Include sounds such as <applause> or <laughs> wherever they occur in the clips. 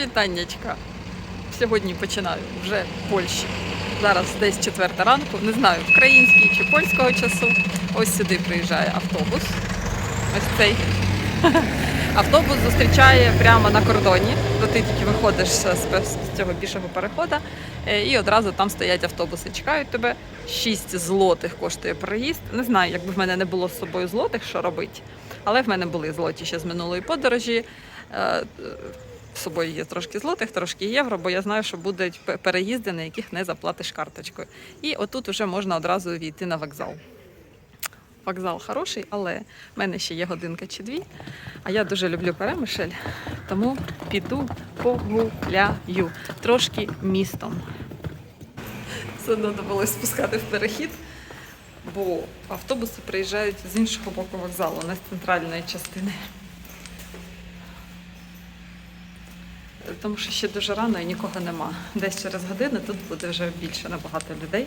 Вітаннячка. Сьогодні починаю вже в Польщі. Зараз десь четверта ранку, не знаю, український чи польського часу. Ось сюди приїжджає автобус. Ось цей. <laughs> Автобус зустрічає прямо на кордоні. То ти тільки виходиш з цього пішого переходу, е, і одразу там стоять автобуси. Чекають тебе. 6 злотих коштує проїзд. Не знаю, якби в мене не було з собою злотих, що робити. Але в мене були злоті ще з минулої подорожі. З собою є трошки злотих, трошки євро, бо я знаю, що будуть переїзди, на яких не заплатиш карточкою. І отут вже можна одразу війти на вокзал. Вокзал хороший, але в мене ще є годинка чи дві. А я дуже люблю перемишль, тому піду погуляю трошки містом. Все одно довелося спускати в перехід, бо автобуси приїжджають з іншого боку вокзалу, не з центральної частини. Тому що ще дуже рано і нікого нема. Десь через годину тут буде вже більше набагато людей.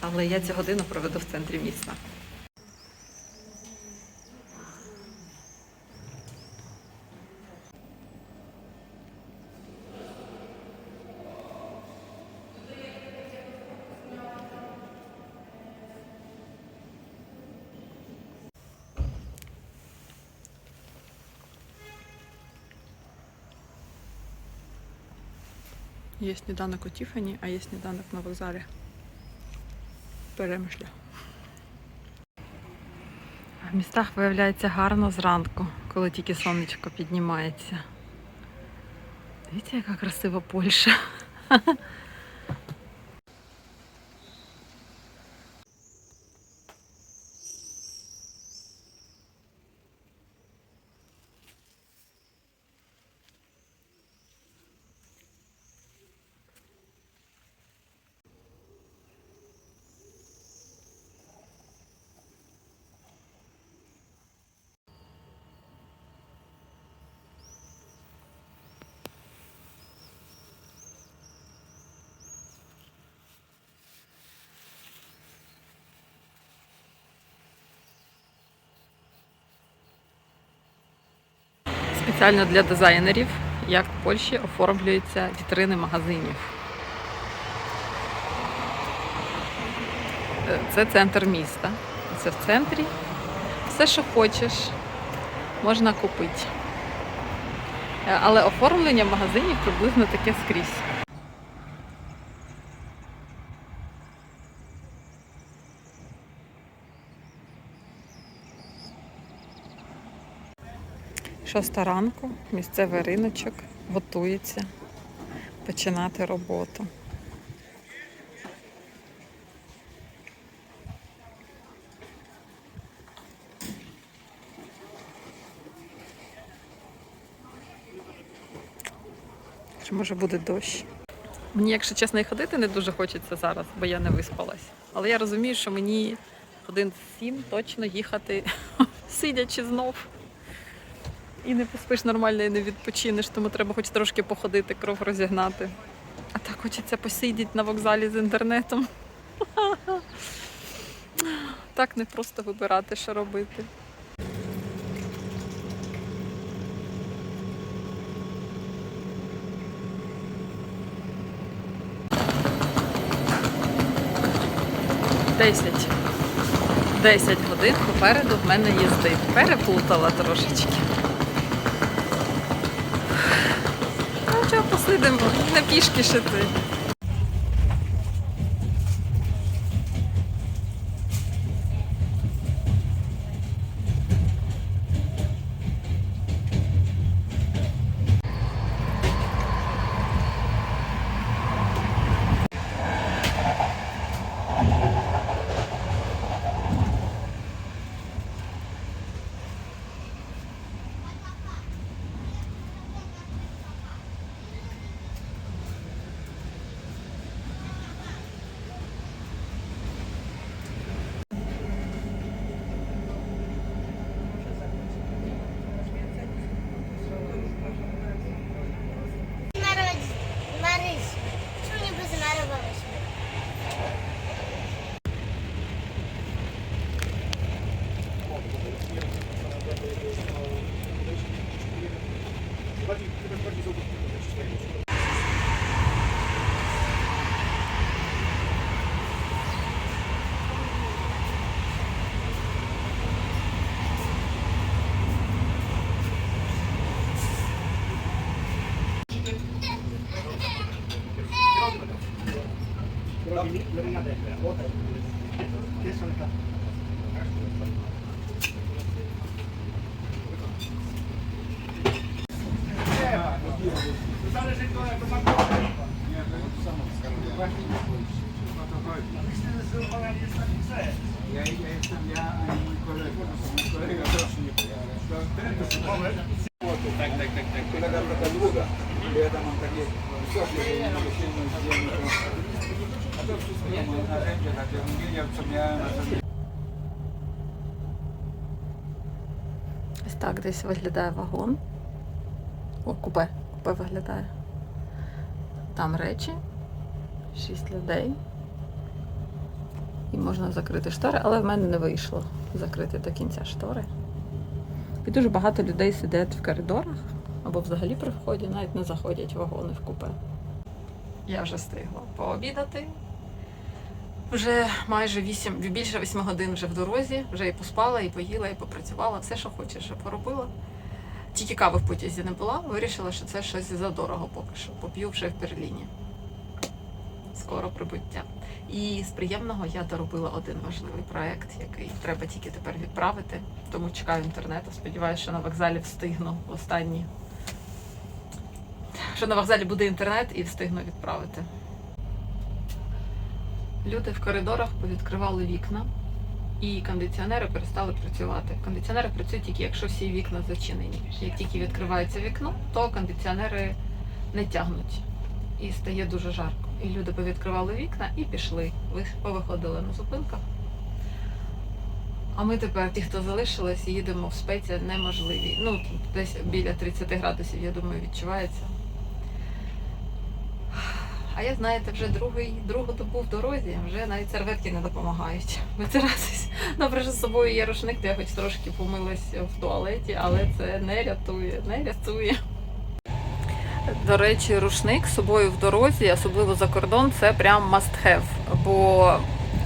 Але я цю годину проведу в центрі міста. Є сніданок у Тіфані, а є сніданок на вокзалі. Перемишля. В містах виявляється гарно зранку, коли тільки сонечко піднімається. Дивіться, яка красива Польща. <laughs> Спеціально для дизайнерів, як в Польщі оформлюються вітрини магазинів. Е, Це центр міста. Це в центрі. Все, що хочеш, можна купити. Е, Але оформлення магазинів приблизно таке скрізь. Шоста ранку, місцевий риночок готується починати роботу. Чи може буде дощ? Мені, якщо чесно, і ходити не дуже хочеться зараз, бо я не виспалась. Але я розумію, що мені один сім точно їхати <laughs> сидячи знов. І не поспиш нормально, і не відпочинеш, тому треба хоч трошки походити, кров розігнати. А так хочеться посидіти на вокзалі з інтернетом. <laughs> Так не просто вибирати, що робити. Десять. Десять годин попереду в мене їздить. Переплутала трошечки. Ну на пішки шити. Так десь виглядає вагон. О, купе. Купе виглядає. Там речі, шість людей. І можна закрити штори, але в мене не вийшло закрити до кінця штори. І дуже багато людей сидять в коридорах або взагалі при вході, навіть не заходять вагони в купе. Я вже встигла пообідати. Вже майже 8, більше 8 годин вже в дорозі, вже і поспала, і поїла, і попрацювала, все, що хочеш, вже поробила. Тільки кави в потязі не була, вирішила, що це щось задорого поки що. Поп'ю вже в Берліні. Скоро прибуття. І з приємного я доробила один важливий проект, який треба тільки тепер відправити. Тому чекаю інтернету. Сподіваюся, що на вокзалі встигну останні. Що на вокзалі буде інтернет і встигну відправити. Люди в коридорах повідкривали вікна, і кондиціонери перестали працювати. Кондиціонери працюють тільки, якщо всі вікна зачинені. Як тільки відкривається вікно, то кондиціонери не тягнуть. І стає дуже жарко. І люди повідкривали вікна і пішли. Ви- Повиходили на зупинках. А ми тепер, ті, хто залишились, їдемо в спеці неможливі. Ну, десь біля 30 градусів, я думаю, відчувається. А я, знаєте, вже другий, другу добу в дорозі, вже навіть серветки не допомагають. Витиратись. Добре, що з собою є рушник, то я хоч трошки помилась в туалеті, але це не рятує, не рятує. До речі, рушник з собою в дорозі, особливо за кордон, це прям must have. Бо,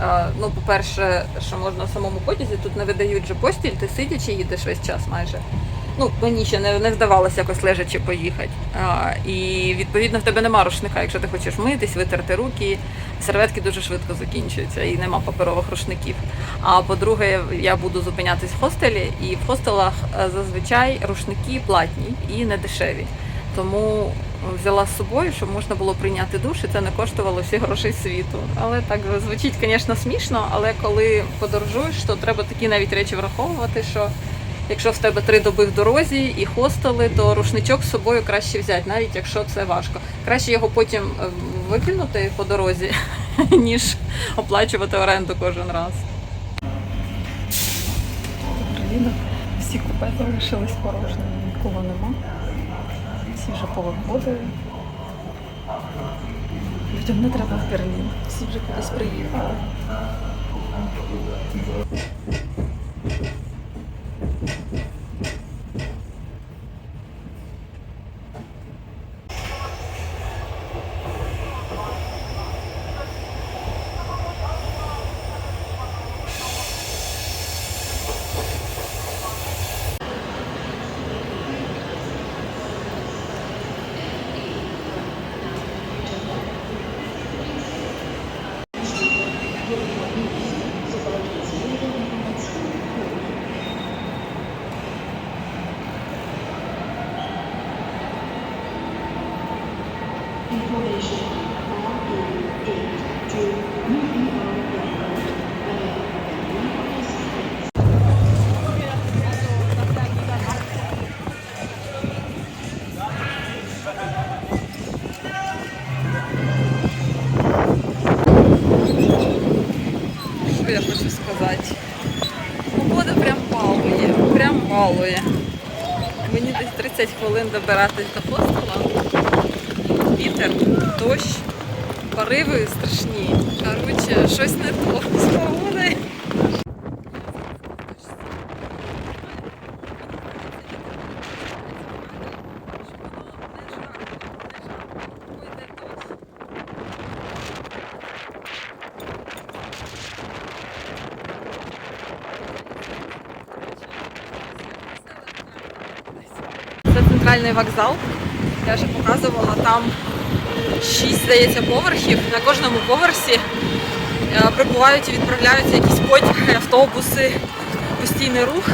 е, ну, по-перше, що можна в самому потязі, тут не видають же постіль, ти сидячи їдеш весь час майже. Ну, мені ще не, не вдавалося якось лежачи поїхати. А, і відповідно в тебе нема рушника, якщо ти хочеш митись, витерти руки, серветки дуже швидко закінчуються і нема паперових рушників. А по-друге, я буду зупинятись в хостелі, і в хостелах е, зазвичай рушники платні і не дешеві. Тому взяла з собою, щоб можна було прийняти душ, і це не коштувало всі грошей світу. Але так звучить, звісно, смішно, але коли подорожуєш, то треба такі навіть речі враховувати, що якщо в тебе три доби в дорозі і хостели, то рушничок з собою краще взяти, навіть якщо це важко. Краще його потім е, викинути по дорозі, <laughs> ніж оплачувати оренду кожен раз. Всі купе залишились порожніми, нікого нема. Всі вже повиходили. Людям не треба в Берлін. Всі вже кудись приїхали. 20 хвилин добиратись до хостела. Вітер, дощ, пориви страшні. Коротше, щось не то. Центральний вокзал. Я вже показувала там шість, здається, поверхів. На кожному поверсі е, прибувають і відправляються якісь потяги, автобуси, постійний рух.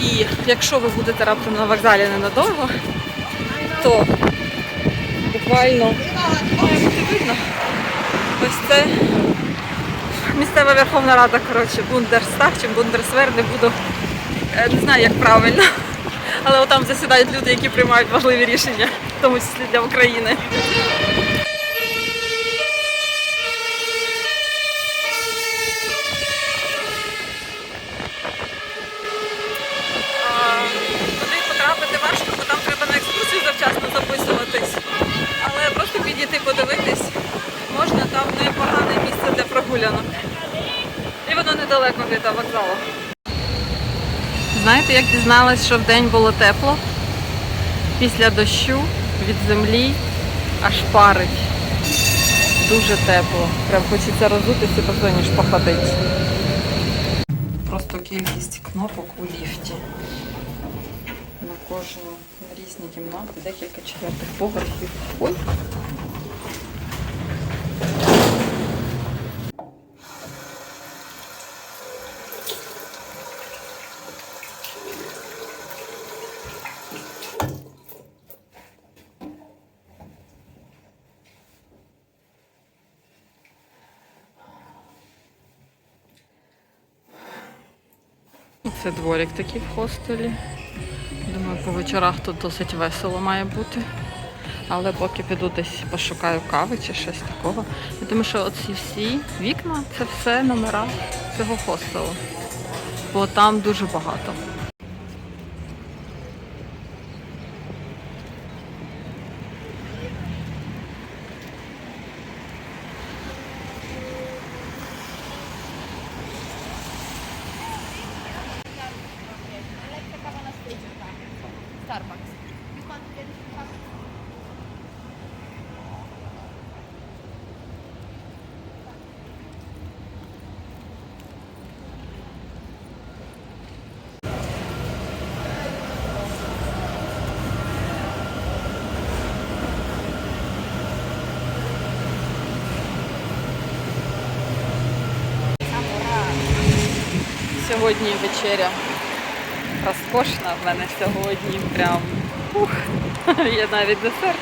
І якщо ви будете раптом на вокзалі ненадовго, то буквально видно. Ось це місцева Верховна Рада, коротше, Бундерстаг чи Бундерсвер, не буду, е, не знаю, як правильно. Але отам засідають люди, які приймають важливі рішення, в тому числі для України. Туди потрапити важко, бо там треба на екскурсію завчасно записуватись. Але просто підійти подивитись можна, там непогане місце для прогулянок. І воно недалеко від вокзалу. Знаєте, як дізналась, що вдень було тепло? Після дощу від землі аж парить. Дуже тепло. Прям хочеться розутися по зоні походити. Просто кількість кнопок у ліфті. На кожну різні кімнати, декілька четвертих поверхів. Ой. Це дворик такий в хостелі. Думаю, по вечорах тут досить весело має бути. Але поки піду десь пошукаю кави чи щось такого. Я думаю, що оці всі вікна це все номера цього хостелу. Бо там дуже багато. Сьогодні вечеря розкошна в мене сьогодні. Прям ух, <laughs> є навіть десерт.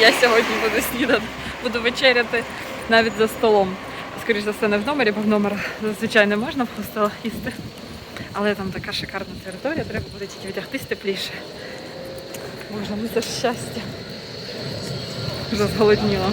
Я сьогодні буду снідати, буду вечеряти навіть за столом. Скоріше за все, не в номері, бо в номер зазвичай не можна в хостелах їсти. Але там така шикарна територія, треба буде тільки відтягтись тепліше. Боже, ну це ж щастя. Вже зголодніла.